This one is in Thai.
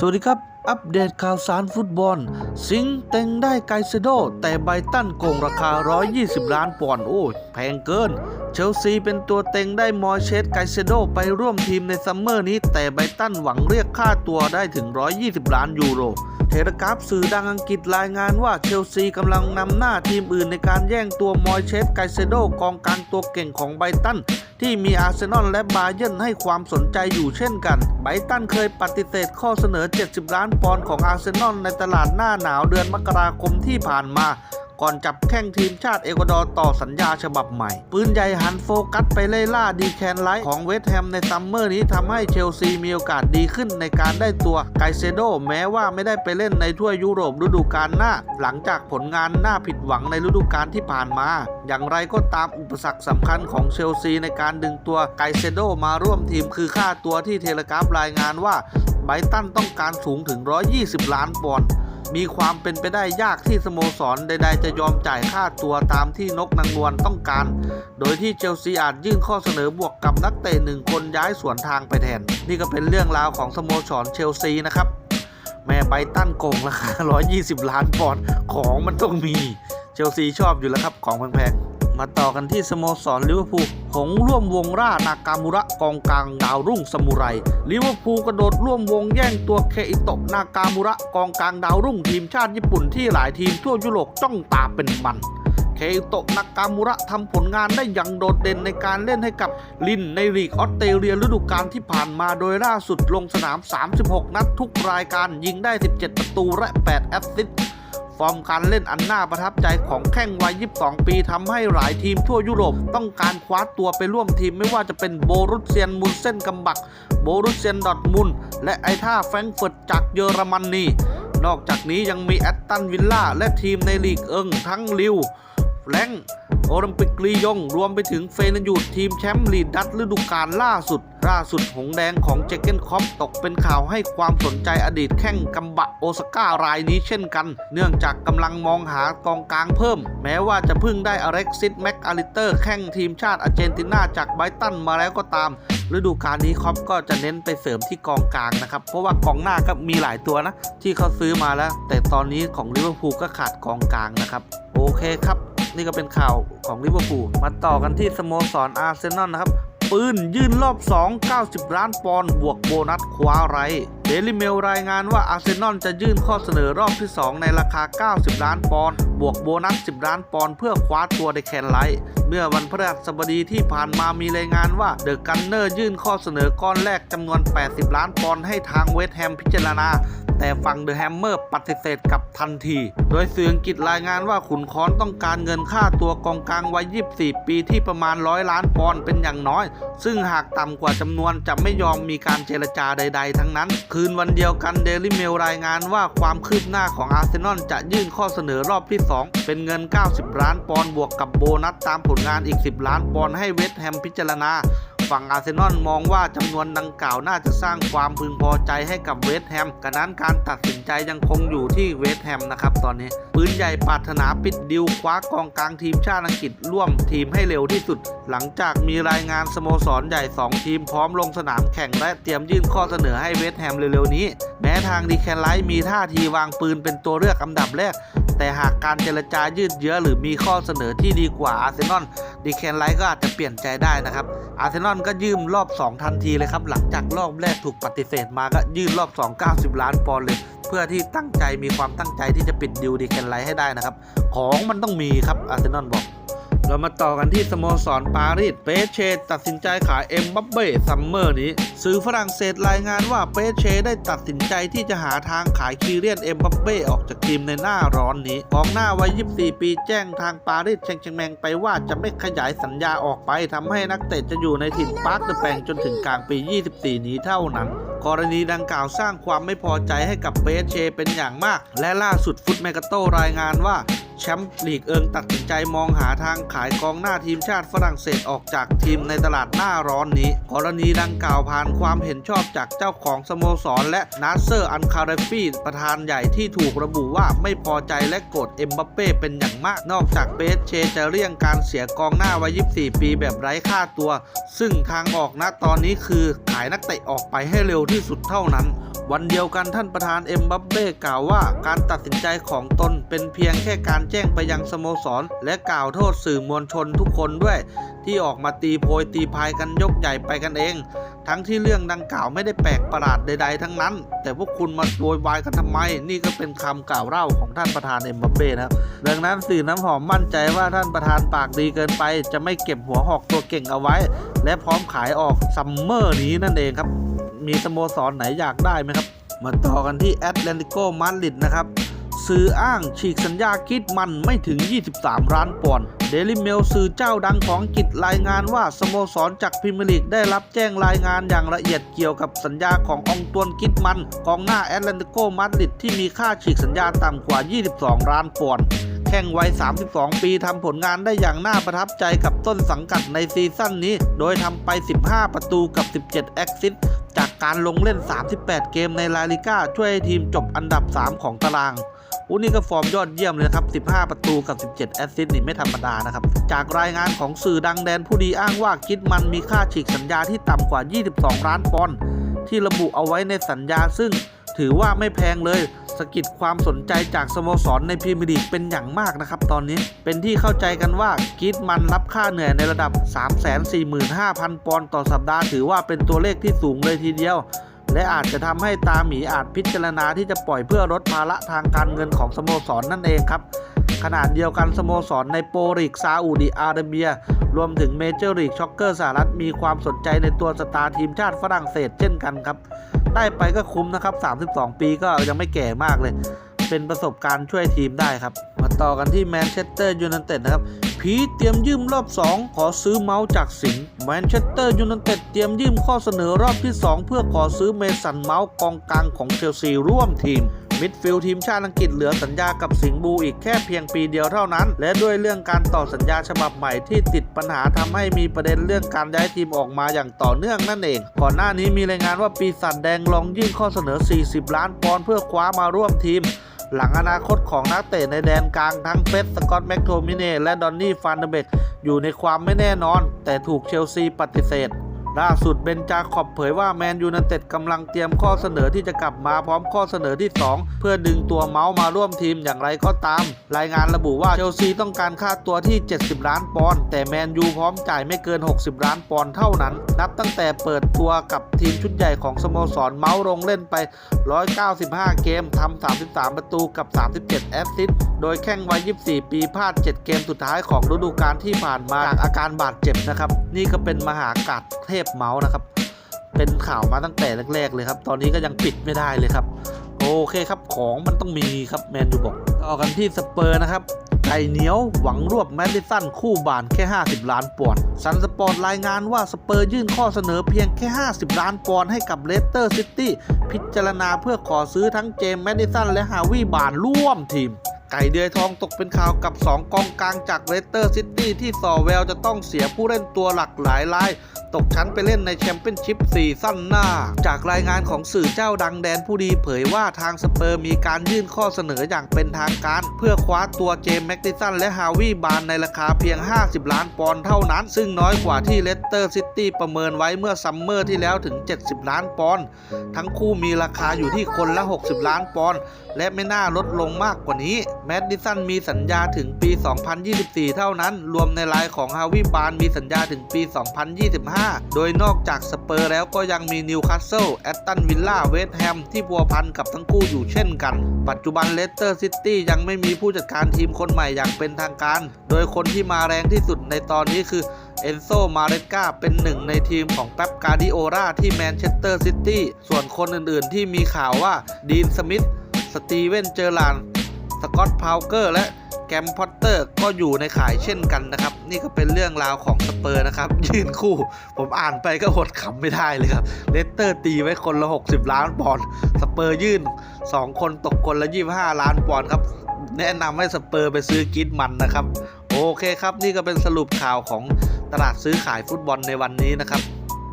สวัสดีครับ อัปเดตข่าวสารฟุตบอล สิงเต็งได้ไกเซโด แต่ไบตันโกงราคา 120 ล้านปอนด์โอ้ยแพงเกิน เชลซีเป็นตัวเต็งได้มอยเชสไกเซโด ไปร่วมทีมในซัมเมอร์นี้ แต่ไบตันหวังเรียกค่าตัวได้ถึง 120 ล้านยูโรเทเลกราฟสื่อดังอังกฤษรายงานว่าเชลซีกำลังนำหน้าทีมอื่นในการแย่งตัวมอยเชสไกเซโดกองกลางตัวเก่งของไบตัน ที่มีอาร์เซนอลและบาเยิร์นให้ความสนใจอยู่เช่นกันไบตันเคยปฏิเสธข้อเสนอ 70 ล้านปอนด์ของอาร์เซนอลในตลาดหน้าหนาวเดือนมกราคมที่ผ่านมา ก่อนจับแข้งทีมชาติเอกวาดอร์ต่อสัญญาฉบับใหม่ ปืนใหญ่หันโฟกัสไปไล่ล่าดีแคนไลท์ของเวสต์แฮมในซัมเมอร์นี้ทำให้เชลซีมีโอกาสดีขึ้นในการได้ตัวไกเซโดแม้ว่าไม่ได้ไปเล่นในถ้วยยุโรปฤดูกาลหน้า หลังจากผลงานน่าผิดหวังในฤดูกาลที่ผ่านมา อย่างไรก็ตามอุปสรรคสำคัญของเชลซีในการดึงตัวไกเซโดมาร่วมทีมคือค่าตัวที่เทเลกราฟรายงานว่าไบรตันต้องการสูงถึง 120 ล้านปอนด์ มีความเป็นไปได้ยากที่สโมสรใดๆ จะยอมจ่ายค่าตัวตามที่นกนางนวลต้องการ โดยที่เชลซีอาจยื่นข้อเสนอบวกกับนักเตะหนึ่งคนย้ายสวนทางไปแทน นี่ก็เป็นเรื่องราวของสโมสรเชลซีนะครับ แม่ไบตันโกงราคา 120 ล้านปอนด์ของมันต้องมี เชลซีชอบอยู่แล้วครับของแพงๆ มาต่อกันที่สโมสรลิเวอร์พูล งร่วมวงร่านากามุระกองกลางดาวรุ่งสมุไรลิเวอร์พูลกระโดดร่วมวงแย่งตัวเคอิโตะนากามุระกองกลางดาวรุ่งทีมชาติญี่ปุ่นที่หลายทีมทั่วยุโรปจ้องตาเป็นมันเคอิโตะนากามุระทำผลงานได้อย่างโดดเด่นในการเล่นให้กับลินในลีกออสเตรเลียฤดูกาลที่ผ่านมาโดยล่าสุดลงสนาม 36 นัดทุกรายการยิงได้ 17 ประตูและ 8 แอสซิสต์ ฟอร์มการเล่นอันน่าประทับใจของแข้งวัย 22 ปีทำให้หลายทีมทั่วยุโรปต้องการคว้าตัวไปร่วมทีมไม่ว่าจะเป็นโบรุสเซียนมุนเส้นกำบัก โบรุสเซียนดอทมุนและไอท่าแฟรงเฟิร์ตจากเยอรมนีนอกจากนี้ยังมีแอตตันวิลล่าและทีมในลีกเอิงทั้งลิว แลงโอลิมปิกลียง รวมไปถึงเฟนยูดทีมแชมป์ลีดดัตฤดูกาลล่าสุด ล่าสุดหงแดงของเจเกนคอปตกเป็นข่าวให้ความสนใจอดีตแข้งกัมบะโอซาก้ารายนี้เช่นกัน เนื่องจากกำลังมองหากองกลางเพิ่ม แม้ว่าจะเพิ่งได้อเล็กซิสแม็กอาริเตอร์แข้งทีมชาติอาร์เจนตินาจากไบรตันมาแล้วก็ตาม ฤดูกาลนี้คอปก็จะเน้นไปเสริมที่กองกลางนะครับ เพราะว่ากองหน้าก็มีหลายตัวนะที่เขาซื้อมาแล้ว แต่ตอนนี้ของลิเวอร์พูลก็ขาดกองกลางนะครับ โอเคครับ นี่ก็เป็นข่าวของลิเวอร์พูลมาต่อกันที่สโมสรอาร์เซนอลนะครับ ปืนยื่นรอบ 2 90 ล้านปอนด์บวกโบนัสคว้าไรเดลิเมลรายงานว่าอาร์เซนอลจะยื่นข้อเสนอรอบที่ 2 ในราคา 90 ล้านปอนด์บวกโบนัส 10 ล้านปอนด์เพื่อคว้าตัวในแคนไลท์เมื่อวันพฤหัสบดีที่ผ่านมามีรายงานว่าเดอะกันเนอร์ยื่นข้อเสนอก้อนแรกจำนวน 80 ล้านปอนด์ให้ทางเวสต์แฮมพิจารณา แต่ฝั่งเดอะแฮมเมอร์ปฏิเสธกับทันที โดยสื่ออังกฤษรายงานว่าขุนค้อนต้องการเงินค่าตัวกองกลางวัย 24 ปีที่ประมาณ100ล้านปอนด์เป็นอย่างน้อย ซึ่งหากต่ำกว่าจำนวนจะไม่ยอมมีการเจรจาใด ๆ ทั้งนั้น คืนวันเดียวกันเดลิเมลรายงานว่าความคืบหน้าของอาร์เซนอลจะยื่นข้อเสนอรอบที่ 2 เป็นเงิน 90 ล้านปอนด์บวกกับโบนัสตามผลงานอีก 10 ล้านปอนด์ให้เวสต์แฮมพิจารณา ฝั่งอาร์เซนอลมองว่าจำนวนดังกล่าวน่าจะสร้างความพึงพอใจให้กับเวสต์แฮมกระนั้นการตัดสินใจยังคงอยู่ที่เวสต์แฮมนะครับตอนนี้ ปืนใหญ่ปรารถนาปิดดิวคว้ากองกลางทีมชาติอังกฤษร่วมทีมให้เร็วที่สุด หลังจากมีรายงานสโมสรใหญ่ 2 ทีมพร้อมลงสนามแข่งและเตรียมยื่นข้อเสนอให้เวสต์แฮมเร็วๆนี้ แม้ทางดีแคนไลท์มีท่าทีวางปืนเป็นตัวเลือกอันดับแรกแต่หากการเจรจายืดเยื้อหรือมีข้อเสนอที่ดีกว่าอาร์เซนอล ดีแคนไลท์ก็อาจจะเปลี่ยนใจได้นะครับ อาร์เซนอลก็ยืมรอบ 2 ทันทีเลยครับ หลังจากรอบแรกถูกปฏิเสธมาก็ยื่นรอบ 2 90 ล้านปอนด์เลย เพื่อที่ตั้งใจมีความตั้งใจที่จะปิดดิวดีแคนไลท์ให้ได้นะครับ ของมันต้องมีครับอาร์เซนอลบอก เรามาต่อกันที่สโมสรปารีส เปเชตัดสินใจขายเอ็มบัปเบ้ซัมเมอร์นี้ สื่อฝรั่งเศสรายงานว่าเปเชได้ตัดสินใจที่จะหาทางขายคีเรียนเอ็มบัปเบ้ออกจากทีมในหน้าร้อนนี้กองหน้าวัย 24 ปีแจ้งทางปารีสแชงเชงแมงไปว่าจะไม่ขยายสัญญาออกไปทำให้นักเตะจะอยู่ในถิ่นปาร์คเดอแปงจนถึงกลางปี 24 นี้เท่านั้นกรณีดังกล่าวสร้างความไม่พอใจให้กับเปเชเป็นอย่างมาก และล่าสุดฟุตแมกาโตรายงานว่า แชมป์ลีกเอิงตัดสินใจมองหาทางขายกองหน้าทีมชาติฝรั่งเศสออกจากทีมในตลาดหน้าร้อนนี้กรณีดังกล่าวผ่านความเห็นชอบจากเจ้าของสโมสร และนาเซอร์อันคาเรฟีประธานใหญ่ที่ถูกระบุว่าไม่พอใจและโกรธเอ็มบัปเป้เป็นอย่างมาก นอกจากเปสเชจะเลี่ยงการเสียกองหน้าวัย 24 ปีแบบไร้ค่าตัว ซึ่งทางออกณตอนนี้คือขายนักเตะออกไปให้เร็วที่สุดเท่านั้น วันเดียวกันท่านประธานเอ็มบัปเบ้กล่าวว่าการตัดสินใจของตนเป็นเพียงแค่การแจ้งไปยังสโมสร และกล่าวโทษสื่อมวลชนทุกคนด้วย ที่ออกมาตีโพยตีพายกันยกใหญ่ไปกันเอง ทั้งที่เรื่องดังกล่าวไม่ได้แปลกประหลาดใด ๆ ทั้งนั้น แต่พวกคุณมาโวยวายกันทำไม นี่ก็เป็นคำกล่าวเล่าของท่านประธานเอ็มบัปเบ้นะครับดังนั้นสื่อน้ำหอมมั่นใจว่าท่านประธานปากดีเกินไป จะไม่เก็บหัวหอกตัวเก่งเอาไว้ และพร้อมขายออกซัมเมอร์นี้นั่นเองครับ มีสโมสรไหนอยากได้ไหมครับ มาต่อกันที่แอตเลนติโกมาดริดนะครับสื่ออ้างฉีกสัญญาคิดมันไม่ถึง 23 ล้านปอนด์เดลิเมลสื่อเจ้าดังของกฤษรายงานว่าสโมสรจากพรีเมียร์ลีกได้รับแจ้งรายงานอย่างละเอียดเกี่ยวกับสัญญาขององตวนคิดมันกองหน้าแอตเลนติโกมาดริดที่มีค่าฉีกสัญญาต่ำกว่า 22 ล้านปอนด์แข่งวัย 32 ปีทำผลงานได้อย่างน่าประทับใจกับต้นสังกัดในซีซั่นนี้ โดยทำไป 15 ประตูกับ 17 แอคซิสต์จา การลงเล่น 38 เกมในลาลิก้าช่วยให้ทีมจบอันดับ 3 ของตารางอูนี่ก็ฟอร์มยอดเยี่ยมเลยนะครับ 15 ประตูกับ 17 แอสซิสต์นี่ไม่ธรรมดานะครับ จากรายงานของสื่อดังแดนผู้ดีอ้างว่ากิดมันมีค่าฉีกสัญญาที่ต่ำกว่า 22 ล้านปอนด์ที่ระบุเอาไว้ในสัญญาซึ่งถือว่าไม่แพงเลย สกิดความสนใจจากสโมสรในพรีเมียร์ลีกเป็นอย่างมากนะครับตอนนี้เป็นที่เข้าใจกันว่ากิดมันรับค่าเหนื่อยในระดับ 345,000 ปอนด์ต่อสัปดาห์ถือว่าเป็นตัวเลขที่สูงเลยทีเดียว และอาจจะทำให้ตาหมีอาจพิจารณาที่จะปล่อยเพื่อลดภาระทางการเงินของสโมสรนนั่นเองครับขนาดเดียวกันสโมสรในโปรลีกซาอุดิอาระเบีย รวมถึงเมเจอร์ลีกช็อกเกอร์สหรัฐมีความสนใจในตัวสตาร์ทีมชาติฝรั่งเศสเช่นกันครับ ได้ไปก็คุ้มนะครับ 32 ปีก็ยังไม่แก่มากเลย เป็นประสบการณ์ช่วยทีมได้ครับ มาต่อกันที่แมนเชสเตอร์ยูไนเต็ดนะครับผีเตรียมยืมรอบ 2 ขอซื้อเมาส์จากสิงห์แมนเชสเตอร์ยูไนเต็ดเตรียมยืมข้อเสนอรอบที่ 2 เพื่อขอซื้อเมสันเมาส์กองกลางของเชลซีร่วมทีม มิดฟิลด์ทีมชาติอังกฤษเหลือสัญญากับสิงห์บูอีกแค่เพียงปีเดียวเท่านั้น และด้วยเรื่องการต่อสัญญาฉบับใหม่ที่ติดปัญหาทำให้มีประเด็นเรื่องการย้ายทีมออกมาอย่างต่อเนื่องนั่นเอง ก่อนหน้านี้มีรายงานว่าปีศาจแดงลองยื่นข้อเสนอ 40 ล้านปอนด์เพื่อคว้ามาร่วมทีมหลังอนาคตของนักเตะในแดนกลางทั้งเฟสสกอตแม็กโทมิเน่และดอนนี่ฟานเดเบกอยู่ในความไม่แน่นอน แต่ถูกเชลซีปฏิเสธ ล่าสุดเบนจาขอบเผยว่าแมนยูไนเต็ดกำลังเตรียมข้อเสนอที่จะกลับมาพร้อมข้อเสนอที่ 2 เพื่อดึงตัวเมาส์มาร่วมทีมอย่างไรก็ตาม รายงานระบุว่าเชลซีต้องการค่าตัวที่ 70 ล้านปอนด์แต่แมนยูพร้อมจ่ายไม่เกิน 60 ล้านปอนด์เท่านั้น นับตั้งแต่เปิดตัวกับทีมชุดใหญ่ของสโมสรเมาส์ลงเล่นไป 195 เกมทำ33 ประตูกับ 37 แอสซิสต์ โดยแข้งวัย 24 ปีพลาด 7 เกมสุดท้ายของฤดูกาลที่ผ่านมาจากอาการบาดเจ็บนะครับ นี่ก็เป็นมหากาศเทพเมาส์นะครับ เป็นข่าวมาตั้งแต่แรก ๆ เลยครับ ตอนนี้ก็ยังปิดไม่ได้เลยครับ โอเคครับของมันต้องมีครับแมนยูบอกต่อกันที่สเปอร์นะครับไก่เหนียวหวังรวบแมดดิสันคู่บานแค่ 50 ล้านปอนด์ซันสปอร์ตรายงานว่าสเปอร์ยื่นข้อเสนอเพียงแค่ 50 ล้านปอนด์ให้กับเลสเตอร์ซิตี้พิจารณาเพื่อขอซื้อทั้งเจมแมดดิสันและฮาวิบานร่วมทีม ไก่เดือยทองตกเป็นข่าวกับ 2 กองกลางจากเลสเตอร์ซิตี้ที่สอแววจะต้องเสียผู้เล่นตัวหลักหลายราย ตกชั้นไปเล่นในแชมเปี้ยนชิพซีซั่นหน้า จากรายงานของสื่อเจ้าดังแดนผู้ดีเผยว่าทางสเปอร์มีการยื่นข้อเสนออย่างเป็นทางการ เพื่อคว้าตัวเจมส์แม็กดิสันและฮาวิบานในราคาเพียง 50 ล้านปอนด์เท่านั้น ซึ่งน้อยกว่าที่เลสเตอร์ซิตี้ประเมินไว้เมื่อซัมเมอร์ที่แล้วถึง 70 ล้านปอนด์ทั้งคู่มีราคาอยู่ที่คนละ 60 ล้านปอนด์ และไม่น่าลดลงมากกว่านี้ แมดดิสันมีสัญญาถึงปี 2024 เท่านั้น รวมในรายของฮาวิบานมีสัญญาถึงปี 2025 โดยนอกจากสเปอร์แล้วก็ยังมีนิวคาสเซิลแอตตันวิลล่าเวสต์แฮมที่พัวพันกับทั้งคู่อยู่เช่นกัน ปัจจุบันเลสเตอร์ซิตี้ยังไม่มีผู้จัดการทีมคนใหม่อย่างเป็นทางการ โดยคนที่มาแรงที่สุดในตอนนี้คือเอนโซ มาเรกาเป็นหนึ่งในทีมของแป๊บกาดิโอราที่แมนเชสเตอร์ซิตี้ ส่วนคนอื่นๆที่มีข่าวว่าดีน สมิธ ตีเวนเจอร์ลานสกอตพาวเกอร์และแกมพอตเตอร์ก็อยู่ในข่ายเช่นกันนะครับ นี่ก็เป็นเรื่องราวของสเปอร์นะครับ ยืนคู่ ผมอ่านไปก็หดขำไม่ได้เลยครับเลสเตอร์ตีไว้คนละ 60 ล้านปอนด์สเปอร์ยื่น 2 คนตกคนละ 25 ล้านปอนด์ครับ แนะนำให้สเปอร์ไปซื้อกิดมันนะครับ โอเคครับ นี่ก็เป็นสรุปข่าวของตลาดซื้อขายฟุตบอลในวันนี้นะครับ